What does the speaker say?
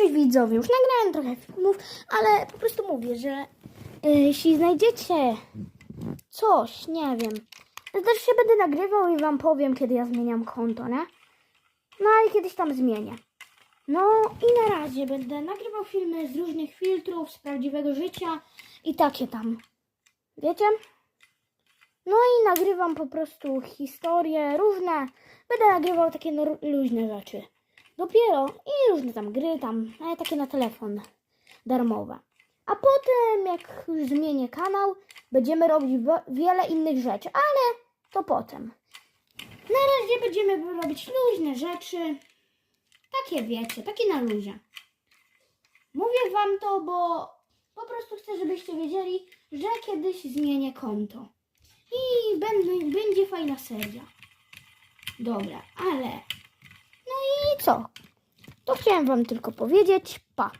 Cześć widzowie, już nagrałem trochę filmów, ale po prostu mówię, że y, jeśli znajdziecie coś, nie wiem, to też się będę nagrywał i wam powiem, kiedy ja zmieniam konto, nie? No ale kiedyś tam zmienię. No i na razie będę nagrywał filmy z różnych filtrów, z prawdziwego życia i takie tam. Wiecie? No i nagrywam po prostu historie różne. Będę nagrywał takie luźne rzeczy. Dopiero i różne tam gry, tam e, takie na telefon darmowe. A potem, jak już zmienię kanał, będziemy robić wiele innych rzeczy, ale to potem. Na razie będziemy robić luźne rzeczy. Takie wiecie, takie na luzie. Mówię wam to, bo po prostu chcę, żebyście wiedzieli, że kiedyś zmienię konto. I będzie fajna seria. Dobra, ale. Co? To chciałem wam tylko powiedzieć. Pa.